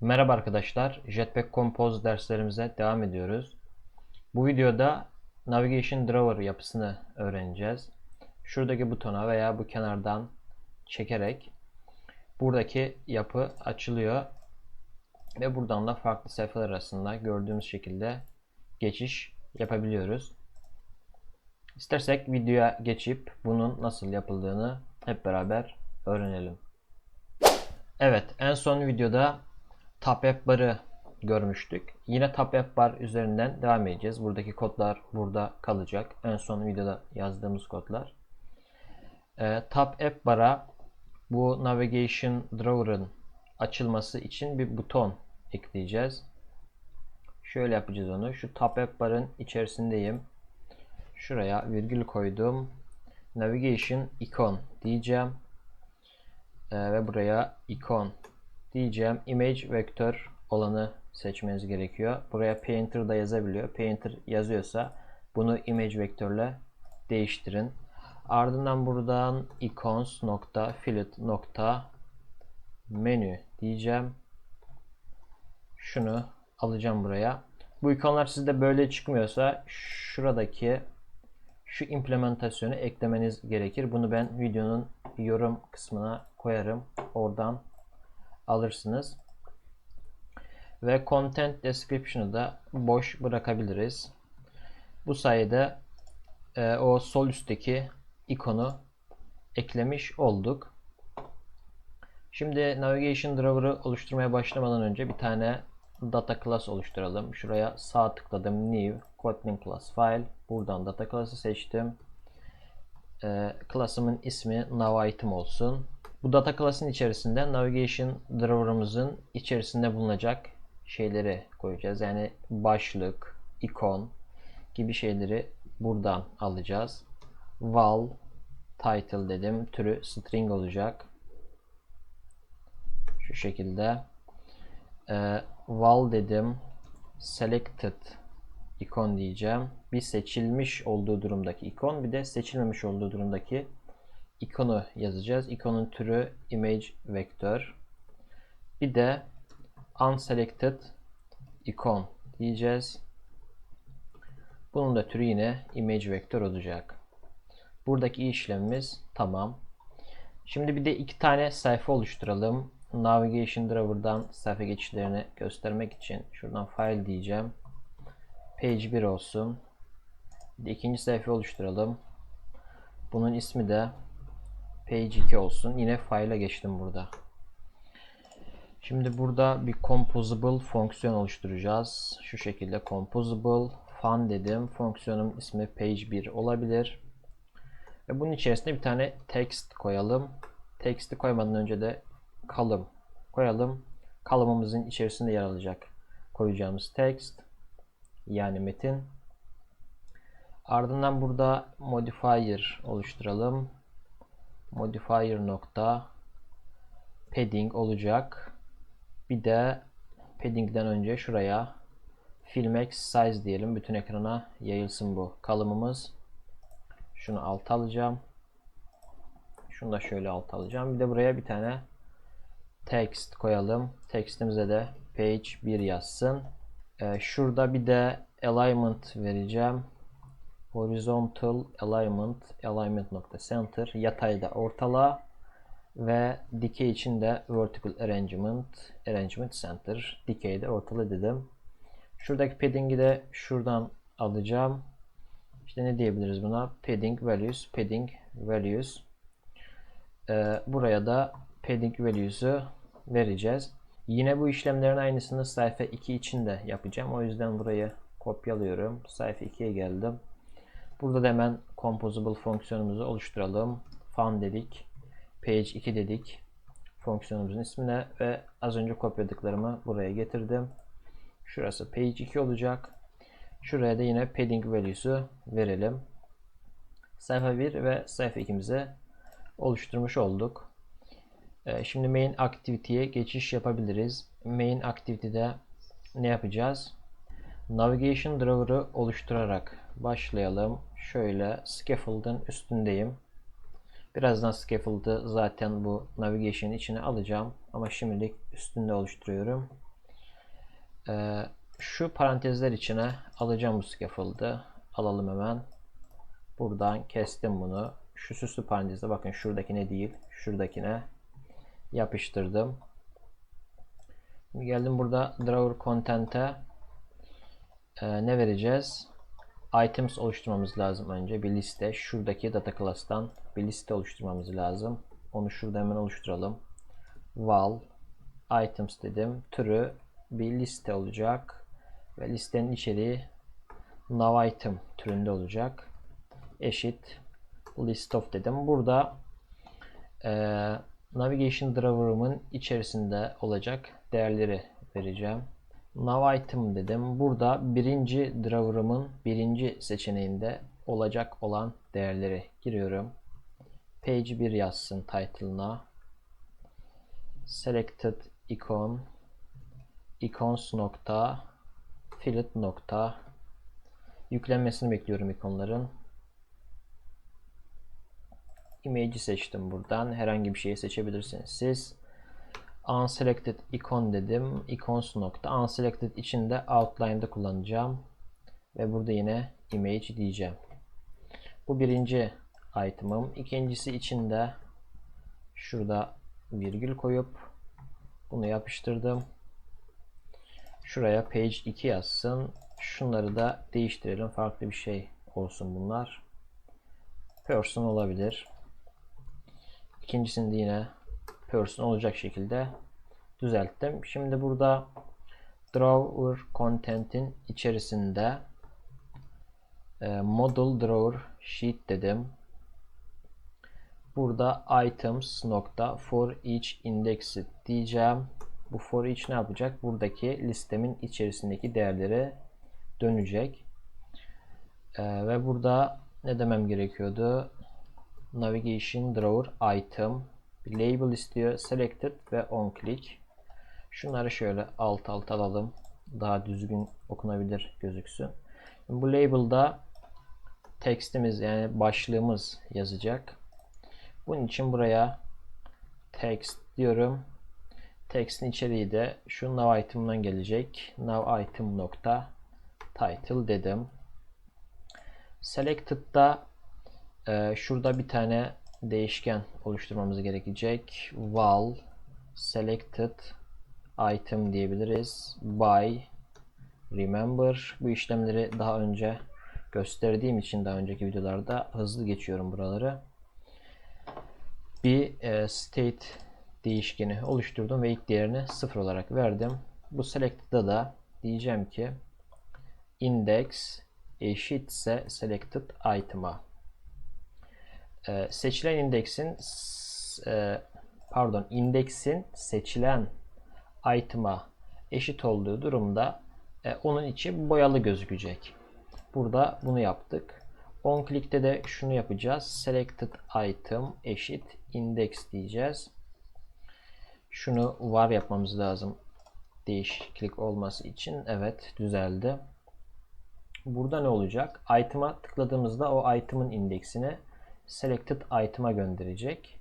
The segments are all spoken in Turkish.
Merhaba arkadaşlar, Jetpack Compose derslerimize devam ediyoruz. Bu videoda Navigation Drawer yapısını öğreneceğiz. Şuradaki butona veya bu kenardan çekerek buradaki yapı açılıyor ve buradan da farklı sayfalar arasında gördüğümüz şekilde geçiş yapabiliyoruz. İstersek videoya geçip bunun nasıl yapıldığını hep beraber öğrenelim. Evet, en son videoda Tab App Bar'ı görmüştük. Yine Tab App Bar üzerinden devam edeceğiz. Buradaki kodlar burada kalacak. En son videoda yazdığımız kodlar. Ee, Tab App Bar'a bu Navigation Drawer'ın açılması için bir buton ekleyeceğiz. Şöyle yapacağız onu. Şu Tab App Bar'ın içerisindeyim. Şuraya virgül koydum. Navigation icon diyeceğim. Ee, ve buraya icon diyeceğim. Image vektör olanı seçmeniz gerekiyor. Buraya Painter da yazabiliyor. Painter yazıyorsa bunu image vektörle değiştirin. Ardından buradan icons nokta fillet nokta menü diyeceğim. Şunu alacağım buraya. Bu ikonlar sizde böyle çıkmıyorsa şuradaki şu implementasyonu eklemeniz gerekir. Bunu ben videonun yorum kısmına koyarım. Oradan alırsınız. Ve content description'ı da boş bırakabiliriz. Bu sayede e, o sol üstteki ikonu eklemiş olduk. Şimdi Navigation Drawer'ı oluşturmaya başlamadan önce bir tane data class oluşturalım. Şuraya sağ tıkladım. New Kotlin class file. Buradan data class'ı seçtim. E, class'ımın ismi nav item olsun. Bu data class'ın içerisinde navigation drawer'ımızın içerisinde bulunacak şeyleri koyacağız. Yani başlık, ikon gibi şeyleri buradan alacağız. Val title dedim. Türü string olacak. Şu şekilde. Ee, val dedim. Selected ikon diyeceğim. Bir seçilmiş olduğu durumdaki ikon bir de seçilmemiş olduğu durumdaki ikonu yazacağız. İkonun türü image vektör. Bir de unselected ikon diyeceğiz. Bunun da türü yine image vektör olacak. Buradaki işlemimiz tamam. Şimdi bir de iki tane sayfa oluşturalım. Navigation Drawer'dan sayfa geçişlerini göstermek için şuradan file diyeceğim. Page 1 olsun. Bir de ikinci sayfa oluşturalım. Bunun ismi de page 2 olsun. Yine file'a geçtim burada. Şimdi burada bir composable fonksiyon oluşturacağız. Şu şekilde composable fun dedim. Fonksiyonun ismi page 1 olabilir. Ve bunun içerisinde bir tane text koyalım. Text'i koymadan önce de column koyalım. Column'ımızın içerisinde yer alacak koyacağımız text yani metin. Ardından burada modifier oluşturalım modifier nokta padding olacak. Bir de padding'den önce şuraya filmax size diyelim. Bütün ekrana yayılsın bu kalımımız. Şunu alt alacağım. Şunu da şöyle alt alacağım. Bir de buraya bir tane text koyalım. Textimize de page 1 yazsın. Ee, şurada bir de alignment vereceğim horizontal alignment alignment nokta center yatayda ortala ve dikey için de vertical arrangement arrangement center dikeyde ortala dedim. Şuradaki padding'i de şuradan alacağım. İşte ne diyebiliriz buna? Padding values, padding values. Ee, buraya da padding values'u vereceğiz. Yine bu işlemlerin aynısını sayfa 2 için de yapacağım. O yüzden burayı kopyalıyorum. Sayfa 2'ye geldim. Burada da hemen composable fonksiyonumuzu oluşturalım. Fun dedik. Page 2 dedik. Fonksiyonumuzun ismine ve az önce kopyaladıklarımı buraya getirdim. Şurası page 2 olacak. Şuraya da yine padding value'su verelim. Sayfa 1 ve sayfa 2'mizi oluşturmuş olduk. Ee, şimdi main activity'ye geçiş yapabiliriz. Main activity'de ne yapacağız? Navigation Drawer'ı oluşturarak başlayalım. Şöyle scaffold'ın üstündeyim. Birazdan scaffold'ı zaten bu navigation içine alacağım. Ama şimdilik üstünde oluşturuyorum. Ee, şu parantezler içine alacağım bu scaffold'ı. Alalım hemen. Buradan kestim bunu. Şu süslü parantezde bakın şuradakine değil, şuradakine yapıştırdım. Geldim burada drawer content'e ee, ne vereceğiz? Items oluşturmamız lazım önce. Bir liste. Şuradaki data class'tan bir liste oluşturmamız lazım. Onu şurada hemen oluşturalım. Val items dedim. Türü bir liste olacak. Ve listenin içeriği nav item türünde olacak. Eşit list of dedim. Burada e, navigation driver'ımın içerisinde olacak değerleri vereceğim. Nav dedim. Burada birinci driver'ımın birinci seçeneğinde olacak olan değerleri giriyorum. Page 1 yazsın title'ına. Selected icon icons nokta fillet nokta yüklenmesini bekliyorum ikonların. Image'i seçtim buradan. Herhangi bir şeyi seçebilirsiniz siz. Unselected icon dedim. Icons nokta. Unselected içinde outline'da kullanacağım. Ve burada yine image diyeceğim. Bu birinci item'ım. İkincisi içinde şurada virgül koyup bunu yapıştırdım. Şuraya page 2 yazsın. Şunları da değiştirelim. Farklı bir şey olsun bunlar. Person olabilir. İkincisini de yine person olacak şekilde düzelttim. Şimdi burada drawer content'in içerisinde e, model drawer sheet dedim. Burada items nokta for each indexed diyeceğim. Bu for each ne yapacak? Buradaki listemin içerisindeki değerlere dönecek. Ee, ve burada ne demem gerekiyordu? Navigation drawer item label istiyor. Selected ve on click. Şunları şöyle alt alt alalım. Daha düzgün okunabilir gözüksün. Bu label'da tekstimiz yani başlığımız yazacak. Bunun için buraya text diyorum. Text'in içeriği de şu nav item'dan gelecek. Nav item nokta title dedim. Selected'da e, şurada bir tane değişken oluşturmamız gerekecek. Val selected item diyebiliriz. By remember bu işlemleri daha önce gösterdiğim için daha önceki videolarda hızlı geçiyorum buraları. Bir e, state değişkeni oluşturdum ve ilk değerini 0 olarak verdim. Bu selected'da da diyeceğim ki index eşitse selected item'a ee, seçilen indeksin e, pardon indeksin seçilen item'a eşit olduğu durumda e, onun içi boyalı gözükecek. Burada bunu yaptık. On click'te de şunu yapacağız. Selected item eşit index diyeceğiz. Şunu var yapmamız lazım. Değişiklik olması için. Evet düzeldi. Burada ne olacak? Item'a tıkladığımızda o item'ın indeksini selected item'a gönderecek.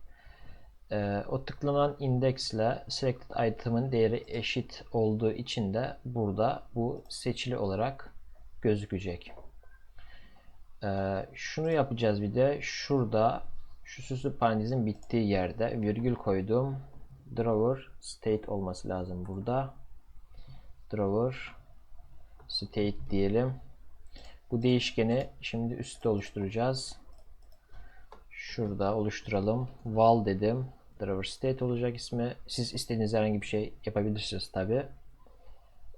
Ee, o tıklanan indeksle selected item'ın değeri eşit olduğu için de burada bu seçili olarak gözükecek. Ee, şunu yapacağız bir de şurada şu süslü parantezin bittiği yerde virgül koydum. Drawer state olması lazım burada. Drawer state diyelim. Bu değişkeni şimdi üstte oluşturacağız. Şurada oluşturalım. Val dedim. Drawer state olacak ismi. Siz istediğiniz herhangi bir şey yapabilirsiniz tabi.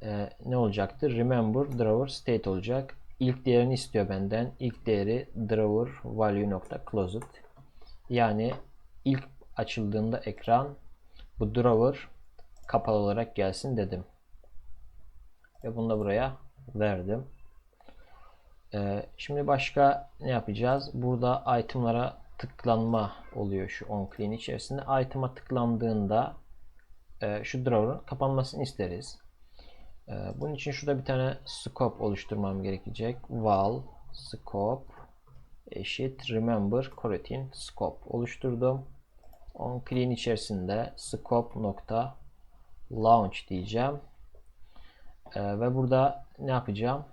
Ee, ne olacaktır? Remember drawer state olacak. İlk değerini istiyor benden. İlk değeri drawer value nokta closed. Yani ilk açıldığında ekran bu drawer kapalı olarak gelsin dedim. Ve bunu da buraya verdim. Ee, şimdi başka ne yapacağız? Burada itemlara tıklanma oluyor şu on clean içerisinde. Item'a tıklandığında e, şu drawer'ın kapanmasını isteriz. E, bunun için şurada bir tane scope oluşturmam gerekecek. Val scope eşit remember coroutine scope oluşturdum. On clean içerisinde scope nokta launch diyeceğim. Ee, ve burada ne yapacağım?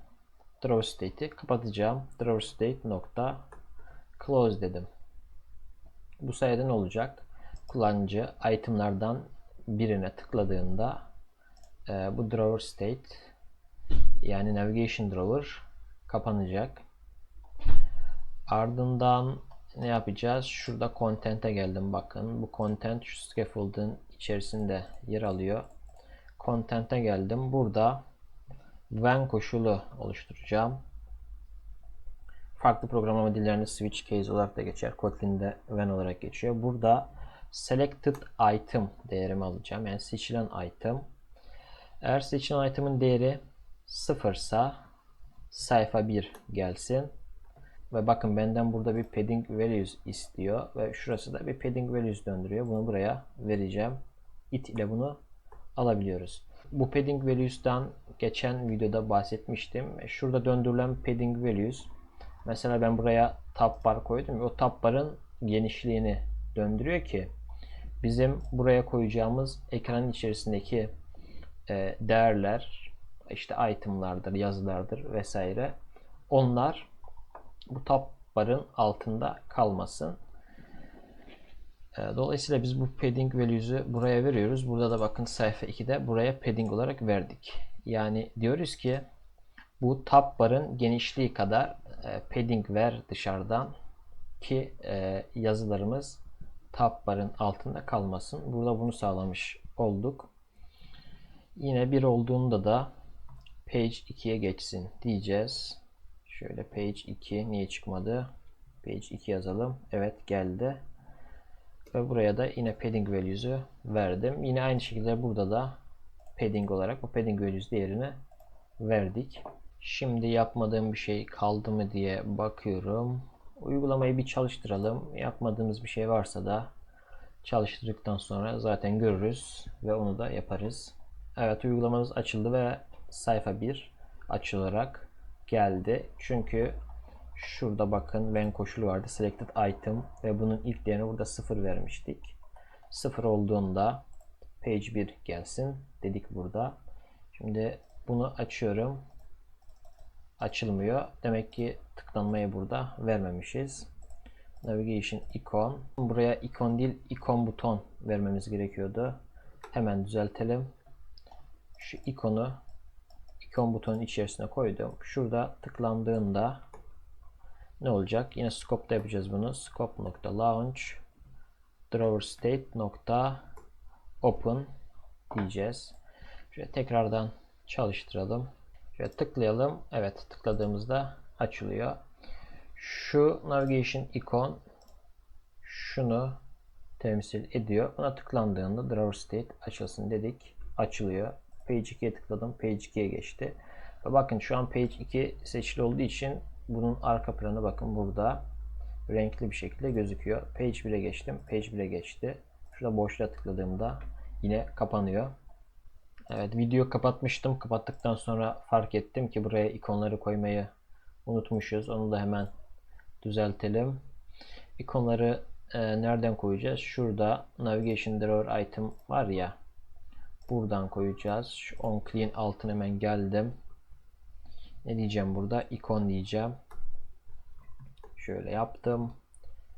Draw state'i kapatacağım. Draw state nokta close dedim. Bu sayede ne olacak? Kullanıcı itemlardan birine tıkladığında e, bu drawer state yani navigation drawer kapanacak. Ardından ne yapacağız? Şurada content'e geldim bakın. Bu content şu scaffold'un içerisinde yer alıyor. Content'e geldim. Burada when koşulu oluşturacağım. Farklı programlama dillerinde switch case olarak da geçer. Kotlin'de when olarak geçiyor. Burada selected item değerimi alacağım. Yani seçilen item. Eğer seçilen item'ın değeri sıfırsa sayfa 1 gelsin. Ve bakın benden burada bir padding values istiyor. Ve şurası da bir padding values döndürüyor. Bunu buraya vereceğim. it ile bunu alabiliyoruz. Bu padding values'tan geçen videoda bahsetmiştim. Şurada döndürülen padding values mesela ben buraya tab bar koydum. O tab barın genişliğini döndürüyor ki bizim buraya koyacağımız ekranın içerisindeki e, değerler işte itemlardır, yazılardır vesaire onlar bu tab barın altında kalmasın. E, dolayısıyla biz bu padding values'ü buraya veriyoruz. Burada da bakın sayfa 2'de buraya padding olarak verdik. Yani diyoruz ki bu tab barın genişliği kadar e, padding ver dışarıdan ki e, yazılarımız tab barın altında kalmasın. Burada bunu sağlamış olduk. Yine bir olduğunda da page 2'ye geçsin diyeceğiz. Şöyle page 2 niye çıkmadı? Page 2 yazalım. Evet geldi. Ve buraya da yine padding values'ü verdim. Yine aynı şekilde burada da padding olarak bu padding values değerini verdik. Şimdi yapmadığım bir şey kaldı mı diye bakıyorum. Uygulamayı bir çalıştıralım. Yapmadığımız bir şey varsa da çalıştırdıktan sonra zaten görürüz ve onu da yaparız. Evet uygulamamız açıldı ve sayfa 1 açılarak geldi. Çünkü şurada bakın when koşulu vardı. Selected item ve bunun ilk değerini burada 0 vermiştik. 0 olduğunda page 1 gelsin dedik burada. Şimdi bunu açıyorum. Açılmıyor. Demek ki tıklanmayı burada vermemişiz. Navigation icon. Buraya ikon değil ikon buton vermemiz gerekiyordu. Hemen düzeltelim. Şu ikonu ikon butonun içerisine koydum. Şurada tıklandığında ne olacak? Yine scope'da yapacağız bunu. scope.launch drawer state.open diyeceğiz. Şöyle tekrardan çalıştıralım. Şöyle tıklayalım. Evet tıkladığımızda açılıyor. Şu navigation ikon şunu temsil ediyor. Buna tıklandığında drawer state açılsın dedik. Açılıyor. Page 2'ye tıkladım. Page 2'ye geçti. Ve bakın şu an Page 2 seçili olduğu için bunun arka planı bakın burada renkli bir şekilde gözüküyor. Page 1'e geçtim. Page 1'e geçti. Şurada boşluğa tıkladığımda yine kapanıyor. Evet video kapatmıştım. Kapattıktan sonra fark ettim ki buraya ikonları koymayı unutmuşuz. Onu da hemen düzeltelim. İkonları e, nereden koyacağız? Şurada Navigation Drawer Item var ya. Buradan koyacağız. Şu on clean altına hemen geldim. Ne diyeceğim burada? İkon diyeceğim. Şöyle yaptım.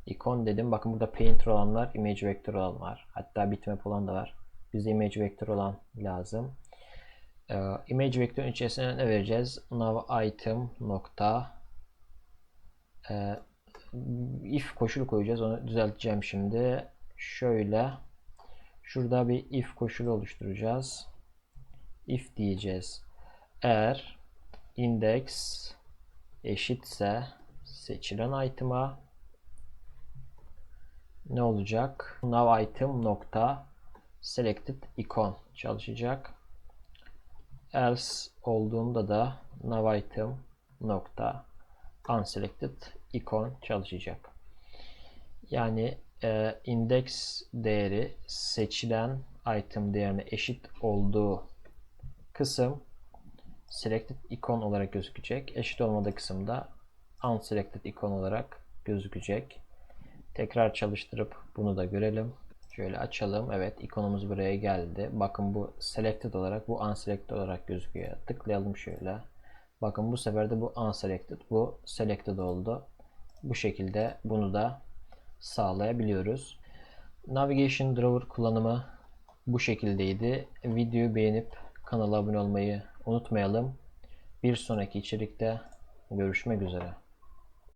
İkon dedim. Bakın burada painter olan. Image vector olan var. Hatta bitmap olan da var. Bize image vector olan lazım. Ee, image vektörün içerisine ne vereceğiz? Nav item nokta e, if koşulu koyacağız. Onu düzelteceğim şimdi. Şöyle şurada bir if koşulu oluşturacağız. If diyeceğiz. Eğer index eşitse seçilen item'a ne olacak? Nav item nokta selected icon çalışacak. Else olduğunda da nav item nokta unselected icon çalışacak. Yani e, index değeri seçilen item değerine eşit olduğu kısım selected icon olarak gözükecek. Eşit olmadığı kısımda unselected icon olarak gözükecek. Tekrar çalıştırıp bunu da görelim. Şöyle açalım. Evet ikonumuz buraya geldi. Bakın bu selected olarak bu unselected olarak gözüküyor. Tıklayalım şöyle. Bakın bu sefer de bu unselected bu selected oldu. Bu şekilde bunu da sağlayabiliyoruz. Navigation Drawer kullanımı bu şekildeydi. Videoyu beğenip kanala abone olmayı unutmayalım. Bir sonraki içerikte görüşmek üzere.